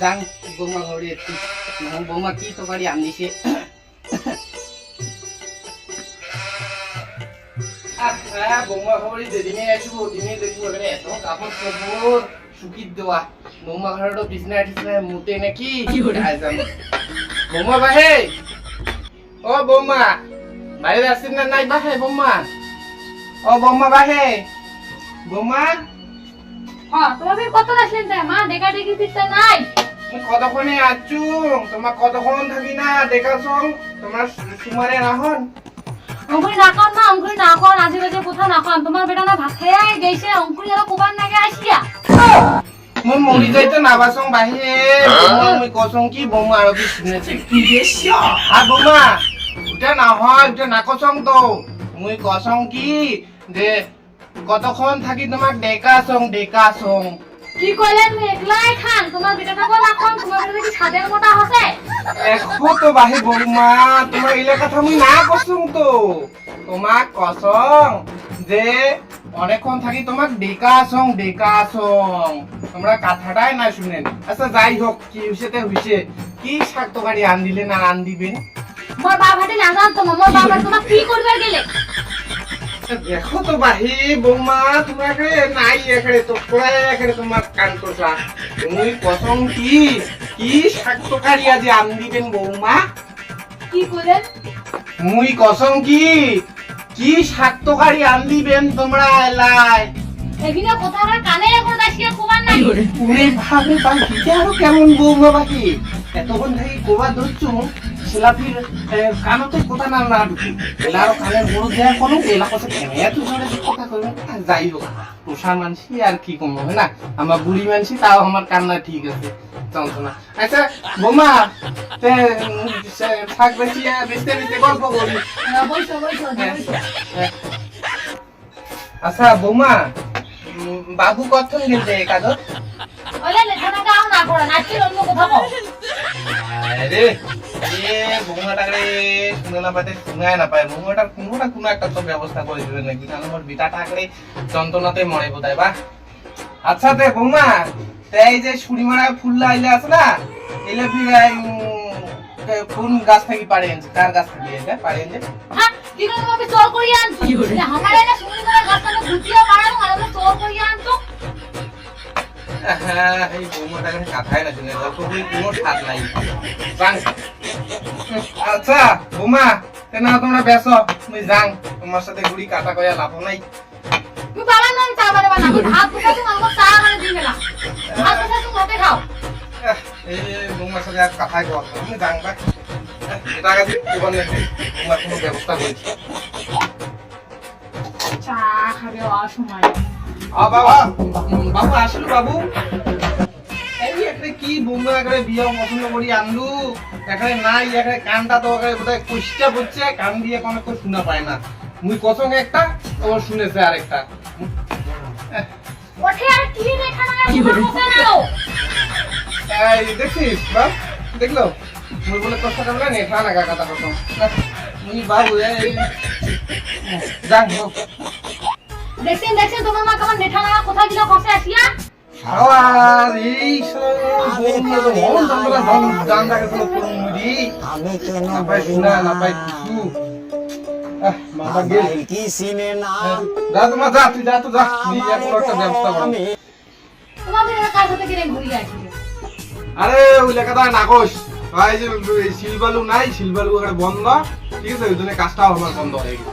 যাং বৌমা ঘরে একটু বৌমা কি তরকারি আনিছে? আহ, বৌমা ঘরে যেদিনে আসব ওদিনে দেখব এখানে এত কাপড় চাপড় শুকিয়ে দেওয়া। বৌমা ঘরেরও বিছনা টিছনা মুতে নাকি? বৌমা বাহে? ও বৌমা বাইরে আসছেন না? নাই বাহে বৌমা। ও বৌমা বাহে? বৌমা? হ্যাঁ ফির কত আসলেন মা দেখা দেখি ফিরতে নাই। কতক্ষণে আছো? তোমার কতক্ষণ থাকি না? দেখাছ তোমার সুমারে রাহন। অঙ্কুরি না কন মা অঙ্কুরি না কন আজে বাজে কোথাও না কন তোমার বেটা না ভাত খেয়ে গেছে অঙ্কুরি আর কোবার নাগে আসিয়া। মই মৰি যাইতে নাবাচং বাহিৰে বৌমা মই কচং কি বৌমা আৰু কি শুনেছে? কি হা বৌমা উঠে নহয় উঠে নাকচং তো। মই কচং কি যে কতক্ষণ থাকি তোমাক ডেকাচং ডেকাচং কি কইলে তুমি? একলাই খান। তোমার বেটা থাকো না তোমার কি ছাদের মোটা হসে? এখো তো বাহি বৌমা তোমার এইলা কথা মই না কচং তো। তোমাক কচং যে অনেকক্ষণ থাকি তোমাক ডেকাচং ডেকাচং তোমরা কথাটাই না। শুনেন আচ্ছা যাই হোক কি হয়েছে তে কি শাক তরকারি আন দিলে না আন দিবেন মোর বাবাটি না জান তোমার মোর বাবা তোমার কি করবে গেলে? দেখো তো বাহি বৌমা তোমাকে নাই এখানে তো এখানে তোমার কান তোষা তুমি কসম কি? কি শাক আজ আন দিবেন বৌমা? কি কইলেন মুই কসম কি? কি শাক তরকারি আন দিবেন তোমরা এলাই? এখানে কোথাও কানে এখন আসিয়া কোবার নাই। উনি ভাবে বাকি কেমন বৌমা বাকি? এতক্ষণ থাকি কোবা ধরছু ছেলাপির কানতে কথা না না ঢুকি। এলারও কানের বড় দেয়া কোনো এলা কথা এত জোরে কথা কইবে যাই হোক পোষা মানসি আর কি কম হবে না? আমার বুড়ি মানসি তাও আমার কান্না ঠিক আছে যন্ত্রণা। আচ্ছা বৌমা তে শাক বেশি বেচতে বেচতে গল্প করি। হ্যাঁ, হ্যাঁ। আচ্ছা বৌমা বাবু কখন গেছে কাজত লেখাটা গাও না করে নাচি অন্য কোথাও এ পাতে না পায়। কোনো না কোনো একটা তো ব্যবস্থা করে দেবে নাকি? তাহলে আমার বিটাটা আঁকড়ে যন্ত্রণাতে মরে বোধহয় বা? আচ্ছা তে বৌমা যে ছুরি মারা ফুল আইলে আছে না এলে কোন গাছ থেকে পারেন কার গাছ থেকে? পারেন হ্যাঁ কি করে আনছো? হ্যাঁ এই না শুনে কোনো স্বাদ নাই। আচ্ছা বৌমা তেনা তোমরা বেসো মুই যাং তোমার সাথে ঘুড়ি কাটা কয়া লাভ নাই। তুমি বাবা চা না ভাত তুমি চা না ভাত তুমি খাও। এই বৌমার সাথে আর কথাই কওয়া আমি যাং বা এটা কাছে জীবন নেই তোমার কোনো ব্যবস্থা করেছি। চা খাবে অসময় আ বাবা বাবু আসলো বাবু। এই এখানে কি বৌমা এখানে বিয়ে পছন্দ করি আনলু এখানে নাই এখানে কানটা তো এখানে বোধহয় কুষ্টা পড়ছে কান দিয়ে কোনো কেউ শোনা পায় না। মুই কসং একটা ও শুনেছে আরেকটা। ওঠে আর কি দেখা না এই দেখছিস বাপ দেখল? মুই বলে সাথে বলে নেঠা কথা কসম মুই বাবু এই যাক হোক। দেখছেন দেখছেন তোমার মা কেমন নেঠা কোথায় আসিয়া? আর এই বৌমা তো যন্ত্রণা ধন জান লাগে কোনো মুড়ি আমি কেন না না পাই কিছু। আহ, মাথা গেল। কি সিনে না। যা তোমার যা তুই যা তো যা। নিজে কোনো একটা ব্যবস্থা কর। আমি? তোমার মেয়েরা কার ঘুরিয়ে আসবে আরে ওই লেখাটা নাকশ ভাই যে এই শিলবালু নাই শিলবালু বন্ধ। ঠিক আছে ওই জন্য কাজটা আমার বন্ধ হয়ে গেছে।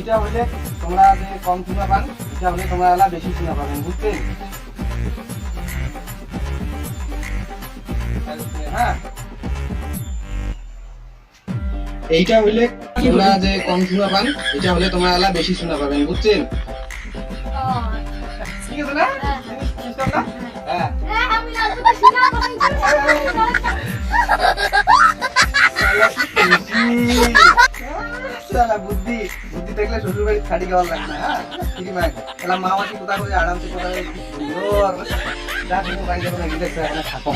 এইটা হলে তোমরা যে কম চুনা পান এটা হলে তোমরা আলাদা বেশি চুনা পাবেন বুঝতে? হ্যাঁ। এইটা হইলে তোমরা যে কম চুনা পান এটা হলে তোমরা আলাদা বেশি চুনা পাবেন বুঝছেন হ্যাঁ।, হ্যাঁ। দাদা বুদ্ধি। বুদ্ধি থাকলে শ্বশুর বাড়ি খাটি খাওয়ার লাগে না হ্যাঁ? ঠিক না এলা মা মাসি কোথা করে আরামসে কোথা সুন্দর। যা কিন্তু বাড়ি যাব না গেলে থাকো